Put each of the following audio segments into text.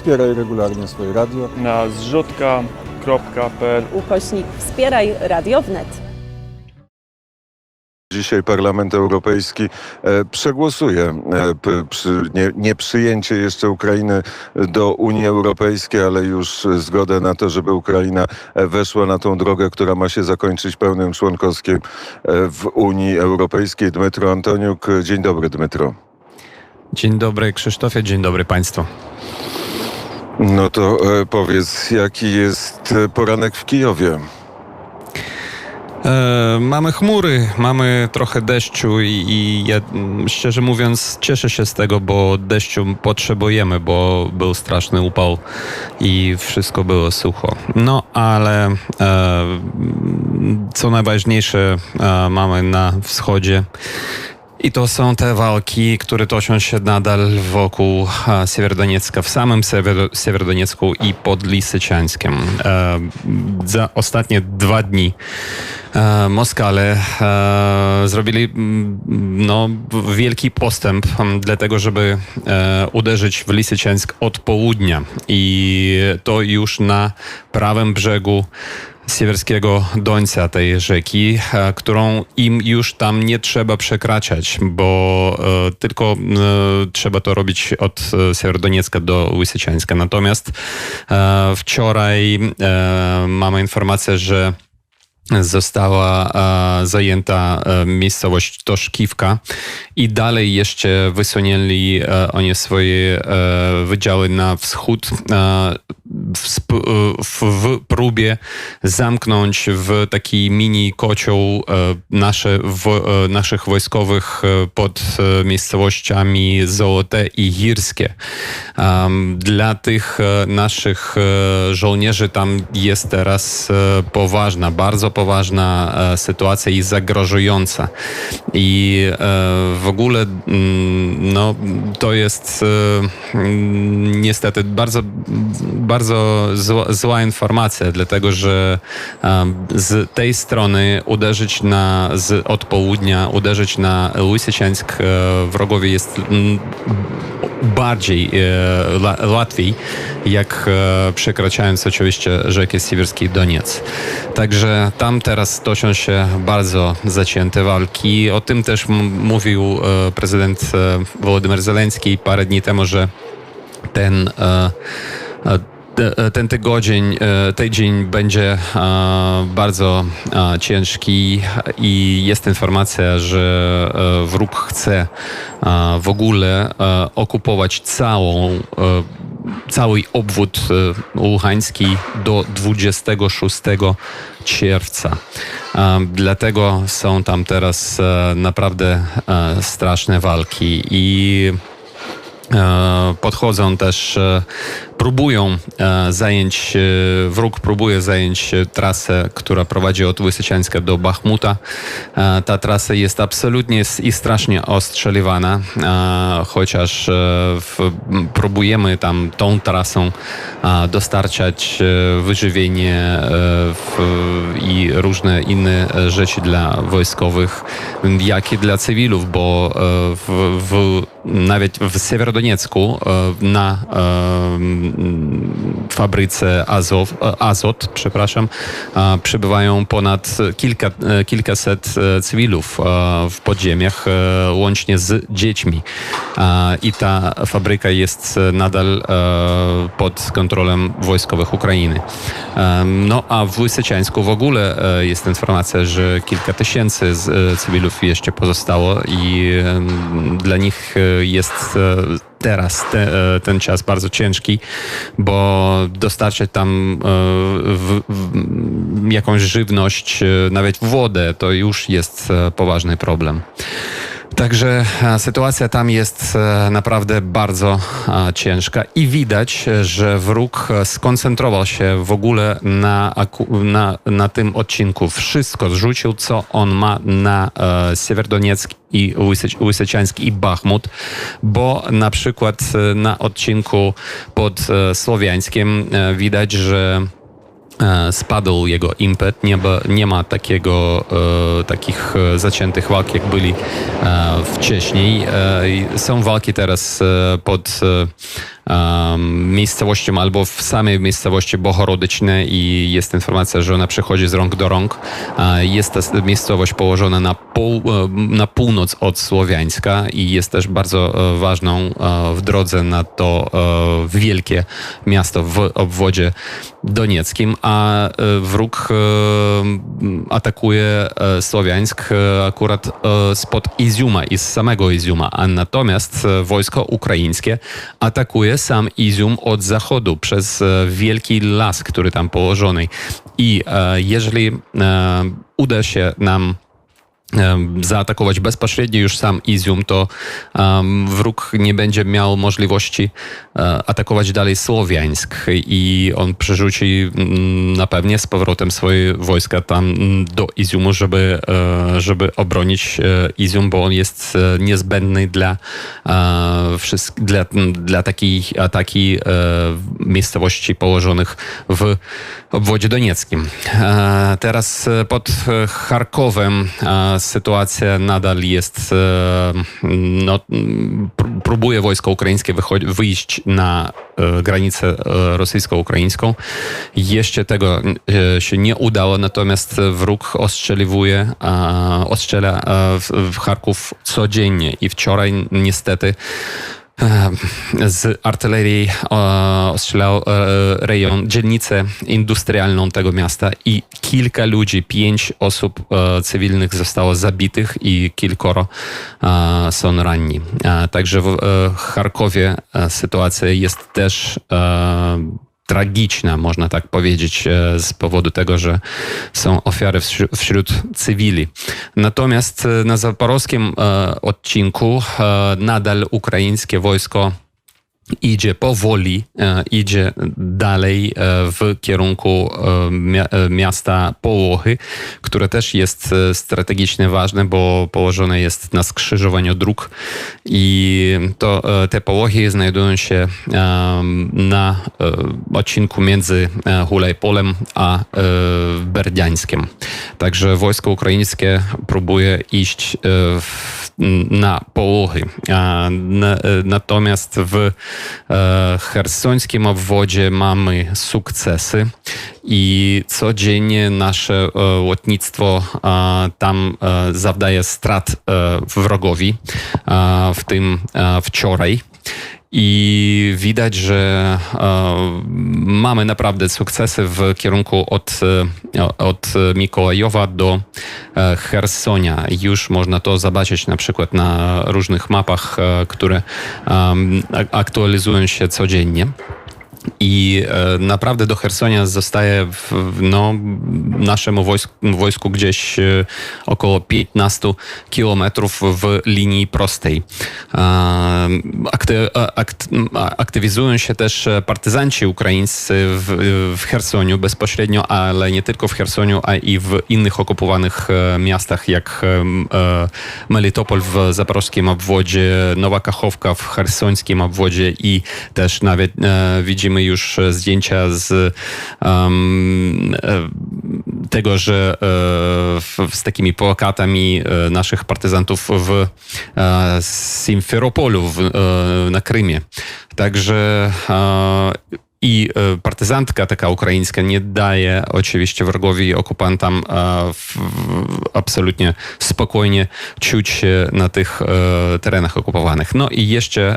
wspieraj regularnie swoje radio. na zrzutka.pl ukośnik wspieraj radio wnet. Dzisiaj Parlament Europejski e, przegłosuje e, p- przy, nie, nie przyjęcie jeszcze Ukrainy do Unii Europejskiej, ale już zgodę na to, żeby Ukraina e, weszła na tą drogę, która ma się zakończyć pełnym członkowskiem e, w Unii Europejskiej. Dmytro Antoniuk. Dzień dobry, Dmytro. Dzień dobry Krzysztofie, dzień dobry Państwu. No to e, powiedz, jaki jest e, poranek w Kijowie? E, mamy chmury, mamy trochę deszczu i, i ja mm, szczerze mówiąc cieszę się z tego, bo deszczu potrzebujemy, bo był straszny upał i wszystko było sucho. No ale e, co najważniejsze e, mamy na wschodzie I to są te walki, które toczą się nadal wokół e, Siewierodoniecka, w samym Siewiero- Siewierodoniecku i pod Lisyciańskiem. E, za ostatnie dwa dni e, Moskale zrobili no, wielki postęp dlatego, żeby uderzyć w Lisyciańsk od południa i to już na prawym brzegu siewierskiego dońca tej rzeki, e, którą im już tam nie trzeba przekraczać, bo e, tylko e, trzeba to robić od Siewierodoniecka do Łysyciańska. Natomiast wczoraj mamy informację, że została e, zajęta e, miejscowość Toszkiwka i dalej jeszcze wysunęli e, oni swoje wydziały na wschód e, w, w próbie zamknąć w taki mini kocioł e, nasze, w, e, naszych wojskowych pod miejscowościami Złote i Girskie. Em, Dla tych naszych żołnierzy tam jest teraz poważna, bardzo poważna sytuacja i zagrożująca. I w ogóle mm, no, to jest mm, niestety bardzo, bardzo zła, zła informacja, dlatego że z tej strony uderzyć na, z, od południa, uderzyć na Łysyciańsk e, wrogowie jest bardziej e, łatwiej, jak e, przekraczając oczywiście rzekę Siewierski Doniec. Także tam teraz toczą się bardzo zacięte walki. O tym też mówił prezydent e, Wołodymyr Zeleński parę dni temu, że ten e, ten tygodzień, e, tydzień będzie e, bardzo e, ciężki i jest informacja, że e, wróg chce e, w ogóle e, okupować całą e, cały obwód e, łuchański do 26 czerwca. E, Dlatego są tam teraz e, naprawdę e, straszne walki i e, podchodzą też, e, próbują e, zająć, e, wróg próbuje zająć e, trasę, która prowadzi od Wysyciańska do Bachmuta. E, Ta trasa jest absolutnie i strasznie ostrzeliwana, e, chociaż e, próbujemy tam tą trasą e, dostarczać e, wyżywienie e, i różne inne e, rzeczy dla wojskowych, jak i dla cywilów, bo e, w, w, nawet w Siewierodoniecku e, na e, m, fabryce Azow, e, Azot, przepraszam, przebywają ponad kilka, e, kilkaset e, cywilów w podziemiach, łącznie z dziećmi. I ta fabryka jest nadal pod kontrolą wojskowych Ukrainy. No a w Łysyciańsku w ogóle jest informacja, że kilka tysięcy cywilów jeszcze pozostało i dla nich jest teraz te, e, ten czas bardzo ciężki, bo dostarczać tam e, w, w, jakąś żywność, e, nawet wodę, to już jest poważny problem. Także e, sytuacja tam jest e, naprawdę bardzo e, ciężka i widać, że wróg skoncentrował się w ogóle na, na, na tym odcinku. Wszystko zrzucił, co on ma na e, Siewierodoniecki i Łysyciański i Bachmut, bo na przykład na odcinku pod Słowiańskiem widać, że spadł jego impet, nie, nie ma takiego, e, takich e, zaciętych walk, jak byli e, wcześniej. E, są walki teraz e, pod e, miejscowością albo w samej miejscowości Bohorodyczne i jest informacja, że ona przechodzi z rąk do rąk. E, Jest ta miejscowość położona na, pół, e, na północ od Słowiańska i jest też bardzo e, ważną e, w drodze na to e, wielkie miasto w obwodzie donieckim, a e, wróg e, atakuje e, Słowiańsk akurat spod Iziuma i z samego Iziuma, a natomiast wojsko ukraińskie atakuje sam Izium od zachodu przez wielki las, który tam położony. I jeżeli uda się nam zaatakować bezpośrednio już sam Izium, to em, wróg nie będzie miał możliwości e, atakować dalej Słowiańsk. I on przerzuci mm, na pewnie z powrotem swoje wojska tam mm, do Iziumu, żeby, e, żeby obronić e, Izium, bo on jest niezbędny dla, wszystk- dla, dla takiej ataki miejscowości położonych w obwodzie donieckim. E, Teraz e, pod e, Charkowem sytuacja nadal jest, no, próbuje wojsko ukraińskie wyjść na granicę rosyjsko-ukraińską. Jeszcze tego się nie udało, natomiast wróg ostrzeliwuje, ostrzela w, Charków codziennie i wczoraj niestety z artylerii ostrzelał e, rejon, dzielnicę industrialną tego miasta i kilka ludzi, pięć osób e, cywilnych zostało zabitych i kilkoro e, są ranni. Także w Charkowie sytuacja jest też tragiczna, można tak powiedzieć, e, z powodu tego, że są ofiary wśród, cywili. Natomiast e, na zaporowskim e, odcinku nadal ukraińskie wojsko idzie powoli, e, idzie dalej e, w kierunku e, mia- miasta Połochy, które też jest strategicznie ważne, bo położone jest na skrzyżowaniu dróg i to, te Połochy znajdują się na odcinku między Hulajpolem a Berdiańskiem. Także wojsko ukraińskie próbuje iść na Połochy. Natomiast w e, chersońskim obwodzie mamy sukcesy i codziennie nasze lotnictwo e, tam e, zawdaje strat wrogowi, w tym wczoraj. I widać, że e, mamy naprawdę sukcesy w kierunku od, e, od Mikołajowa do e, Chersonia. Już można to zobaczyć na przykład na różnych mapach, które aktualizują się codziennie. I e, naprawdę do Hersonia zostaje w, no, naszemu wojsku, wojsku gdzieś e, około 15 kilometrów w linii prostej. E, akty, a- akt, aktywizują się też e, partyzanci ukraińscy w, w Chersoniu bezpośrednio, ale nie tylko w Chersoniu, a i w innych okupowanych e, miastach, jak e, e, Melitopol w zaporowskim obwodzie, Nowa Kachowka w chersońskim obwodzie i też nawet e, widzimy już e, zdjęcia z e, tego, że e, z takimi plakatami naszych partyzantów w Simferopolu w, na Krymie. Także i e, partyzantka taka ukraińska nie daje oczywiście wrogowi i okupantom e, absolutnie spokojnie czuć się na tych e, terenach okupowanych. No i jeszcze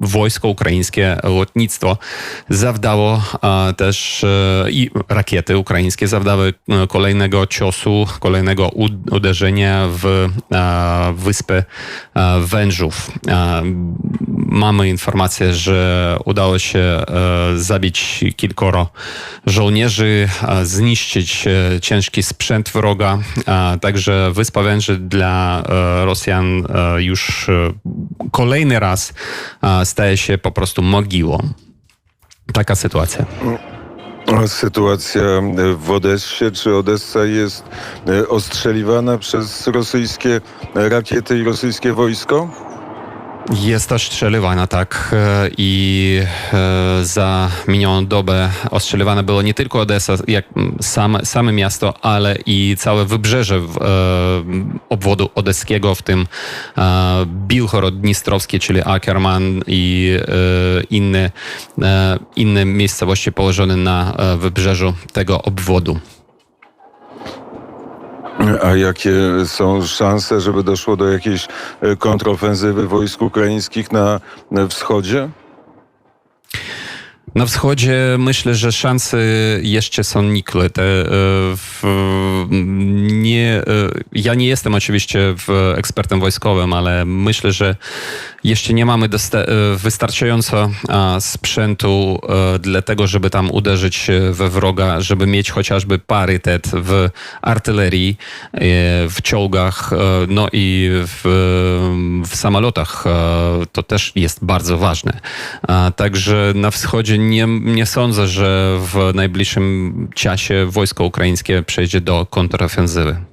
wojsko ukraińskie, lotnictwo zawdało też i rakiety ukraińskie zawdały kolejnego ciosu, kolejnego uderzenia w wyspę Wężów. Mamy informację, że udało się e, zabić kilkoro żołnierzy, zniszczyć e, ciężki sprzęt wroga. Także Wyspa Węży dla e, Rosjan już kolejny raz staje się po prostu mogiłą. Taka sytuacja. Sytuacja w Odessie, czy Odessa jest ostrzeliwana przez rosyjskie rakiety i rosyjskie wojsko? Jest ostrzeliwana, tak. e, I e, za minioną dobę ostrzeliwane było nie tylko Odessa, jak m, same, miasto, ale i całe wybrzeże w, e, obwodu odeskiego, w tym e, Bilhorod-Dnistrowskie, czyli Ackerman i inne, inne miejscowości położone na wybrzeżu tego obwodu. A jakie są szanse, żeby doszło do jakiejś e, kontrofensywy wojsk ukraińskich na wschodzie? Na wschodzie myślę, że szanse jeszcze są nikłe. Te, e, w, nie, e, ja nie jestem oczywiście ekspertem wojskowym, ale myślę, że jeszcze nie mamy e, wystarczająco a, sprzętu e, dla tego, żeby tam uderzyć e, we wroga, żeby mieć chociażby parytet w artylerii, e, w czołgach, e, no i w, w samolotach. E, To też jest bardzo ważne. Także na wschodzie nie, nie sądzę, że w najbliższym czasie wojsko ukraińskie przejdzie do kontrofensywy.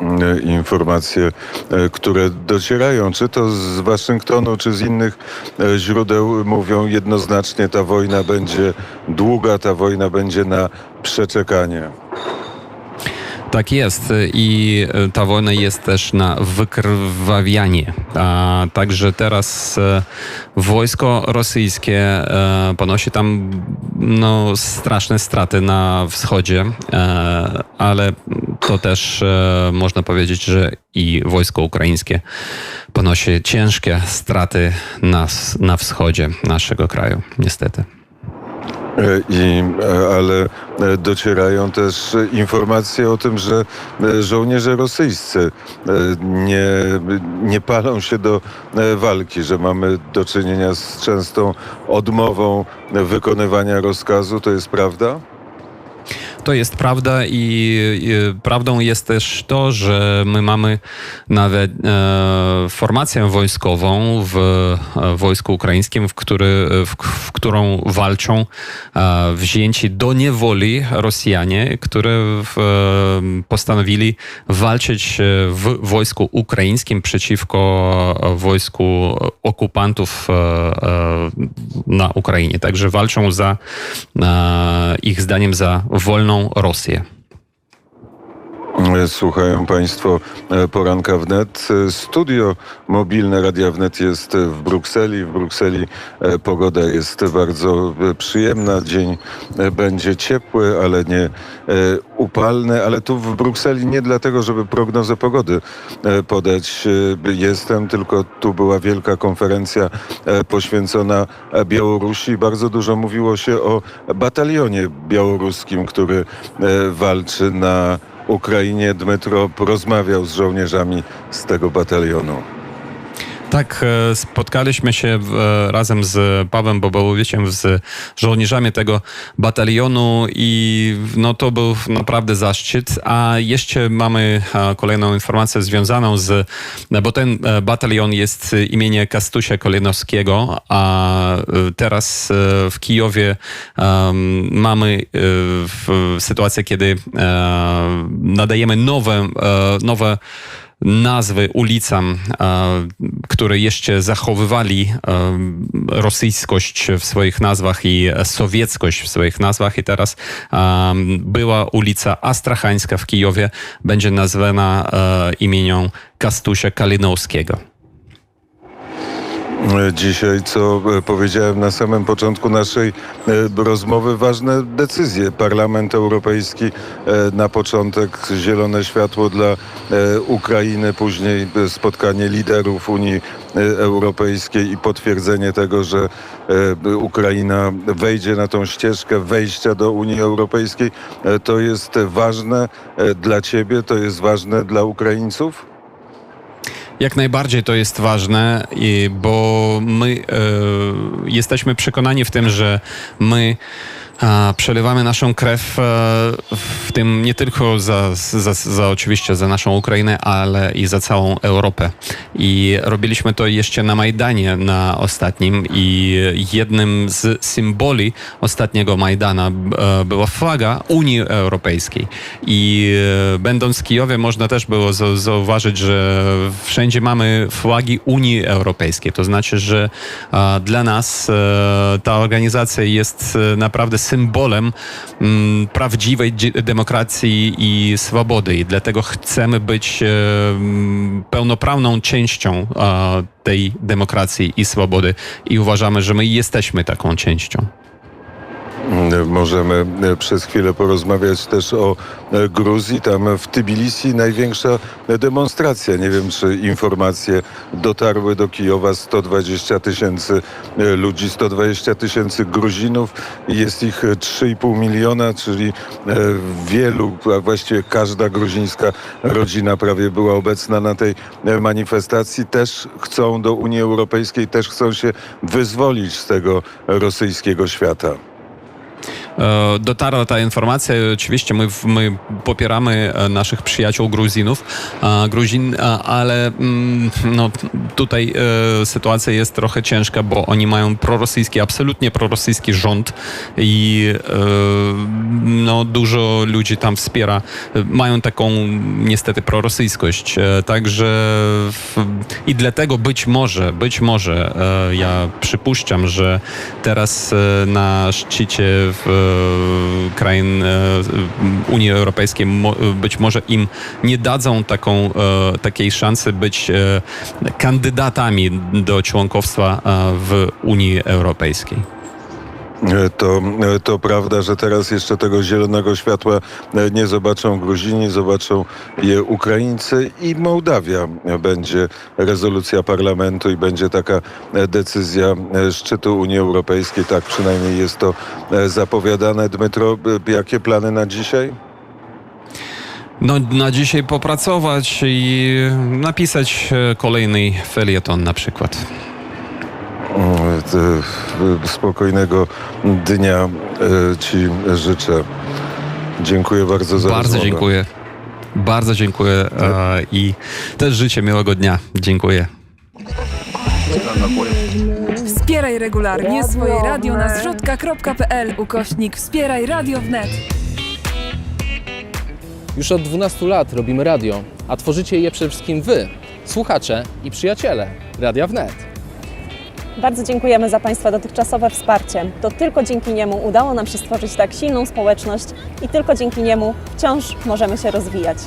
E, informacje, e, które docierają, czy to z Waszyngtonu, czy z innych e, źródeł, mówią jednoznacznie, ta wojna będzie długa, ta wojna będzie na przeczekanie. Tak jest i e, ta wojna jest też na wykrwawianie. A, także teraz e, wojsko rosyjskie ponosi tam no, straszne straty na wschodzie, ale to też można powiedzieć, że i wojsko ukraińskie ponosi ciężkie straty na, na wschodzie naszego kraju, niestety. E, I, e, ale e, docierają też informacje o tym, że żołnierze rosyjscy nie, nie palą się do walki, że mamy do czynienia z częstą odmową wykonywania rozkazu. To jest prawda? To jest prawda i, i prawdą jest też to, że my mamy nawet e, formację wojskową w e, wojsku ukraińskim, w, który, w, w którą walczą e, wzięci do niewoli Rosjanie, które w, e, postanowili walczyć e, w wojsku ukraińskim przeciwko wojsku okupantów na Ukrainie. Także walczą za ich zdaniem za wolną Rosję. E, Słuchają Państwo e, poranka wnet. Studio mobilne Radia Wnet jest w Brukseli. W Brukseli e, pogoda jest bardzo e, przyjemna. Dzień będzie ciepły, ale nie upalny. Ale tu w Brukseli nie dlatego, żeby prognozę pogody podać jestem, tylko tu była wielka konferencja poświęcona Białorusi. Bardzo dużo mówiło się o batalionie białoruskim, który walczy na Ukrainie. Dmytro rozmawiał z żołnierzami z tego batalionu. Tak, e, spotkaliśmy się e, razem z Pawłem Bobołowieciem, z żołnierzami tego batalionu i no, to był naprawdę zaszczyt. A jeszcze mamy e, kolejną informację związaną z, bo ten batalion jest imienia Kastusia Kolenowskiego, a teraz w Kijowie mamy sytuację, kiedy nadajemy nowe, nowe nazwy ulicom, e, które jeszcze zachowywali e, rosyjskość w swoich nazwach i sowieckość w swoich nazwach. I teraz e, była ulica Astrachańska w Kijowie, będzie nazwana imieniem Kastusia Kalinowskiego. Dzisiaj, co e, powiedziałem na samym początku naszej e, rozmowy, ważne decyzje. Parlament Europejski e, na początek zielone światło dla Ukrainy, później spotkanie liderów Unii Europejskiej i potwierdzenie tego, że Ukraina wejdzie na tą ścieżkę wejścia do Unii Europejskiej. To jest ważne dla ciebie, to jest ważne dla Ukraińców? Jak najbardziej to jest ważne, bo my e, jesteśmy przekonani w tym, że my przelewamy naszą krew e, w tym nie tylko za, za, za oczywiście za naszą Ukrainę, ale i za całą Europę. I robiliśmy to jeszcze na Majdanie na ostatnim i jednym z symboli ostatniego Majdana e, była flaga Unii Europejskiej. I e, będąc w Kijowie można też było zau- zauważyć, że wszędzie mamy flagi Unii Europejskiej. To znaczy, że dla nas ta organizacja jest naprawdę symbolem mm, prawdziwej demokracji i swobody i dlatego chcemy być e, pełnoprawną częścią e, tej demokracji i swobody i uważamy, że my jesteśmy taką częścią. Możemy e, przez chwilę porozmawiać też o e, Gruzji. Tam w Tbilisi największa demonstracja. Nie wiem, czy informacje dotarły do Kijowa. 120 tysięcy e, ludzi, 120 tysięcy Gruzinów. Jest ich e, 3,5 miliona, czyli wielu, a właściwie każda gruzińska rodzina prawie była obecna na tej manifestacji. Też chcą do Unii Europejskiej, też chcą się wyzwolić z tego rosyjskiego świata. E, dotarła ta informacja. Oczywiście my, my popieramy e, naszych przyjaciół Gruzinów, Gruzin, ale mm, no, tutaj e, sytuacja jest trochę ciężka, bo oni mają prorosyjski, absolutnie prorosyjski rząd i no, dużo ludzi tam wspiera. Mają taką niestety prorosyjskość. Także i dlatego być może, być może ja przypuszczam, że teraz na szczycie w krain e, Unii Europejskiej być może im nie dadzą taką, e, takiej szansy być e, kandydatami do członkostwa e, w Unii Europejskiej. To, to prawda, że teraz jeszcze tego zielonego światła e, nie zobaczą Gruzini, zobaczą je Ukraińcy i Mołdawia. Będzie rezolucja parlamentu i będzie taka e, decyzja e, szczytu Unii Europejskiej. Tak przynajmniej jest to zapowiadane. Dmytro, jakie plany na dzisiaj? No, na dzisiaj popracować i napisać kolejny felieton na przykład. E, Spokojnego dnia e, Ci życzę. Dziękuję bardzo za Bardzo rozmowę. dziękuję. Bardzo dziękuję e, i też życzę miłego dnia. Dziękuję. Wspieraj regularnie swoje radio na zrzutka.pl ukośnik Wspieraj Radio wnet. Już od 12 lat robimy radio, a tworzycie je przede wszystkim Wy, słuchacze i przyjaciele Radia Wnet. Bardzo dziękujemy za Państwa dotychczasowe wsparcie. To tylko dzięki niemu udało nam się stworzyć tak silną społeczność i tylko dzięki niemu wciąż możemy się rozwijać.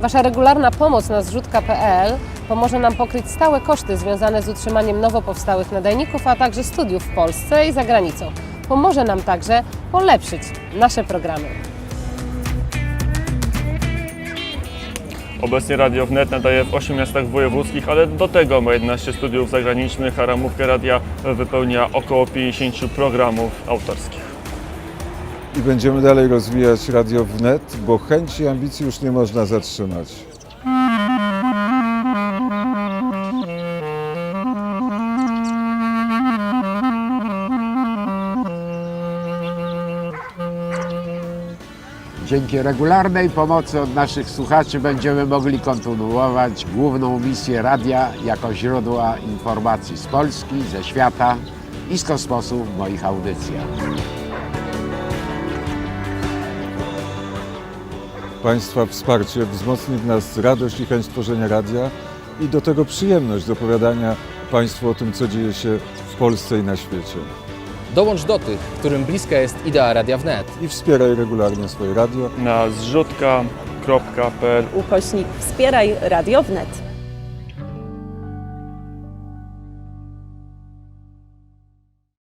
Wasza regularna pomoc na zrzutka.pl pomoże nam pokryć stałe koszty związane z utrzymaniem nowo powstałych nadajników, a także studiów w Polsce i za granicą. Pomoże nam także polepszyć nasze programy. Obecnie Radio Wnet nadaje w 8 miastach wojewódzkich, ale do tego ma 11 studiów zagranicznych, a ramówkę radia wypełnia około 50 programów autorskich. I będziemy dalej rozwijać Radio Wnet, bo chęci i ambicji już nie można zatrzymać. Dzięki regularnej pomocy od naszych słuchaczy będziemy mogli kontynuować główną misję radia jako źródła informacji z Polski, ze świata i z kosmosu w moich audycjach. Państwa wsparcie wzmocni w nas radość i chęć tworzenia radia i do tego przyjemność z opowiadania Państwu o tym, co dzieje się w Polsce i na świecie. Dołącz do tych, którym bliska jest idea Radia Wnet. I wspieraj regularnie swoje radio. Na zrzutka.pl Ukośnik Wspieraj Radio Wnet.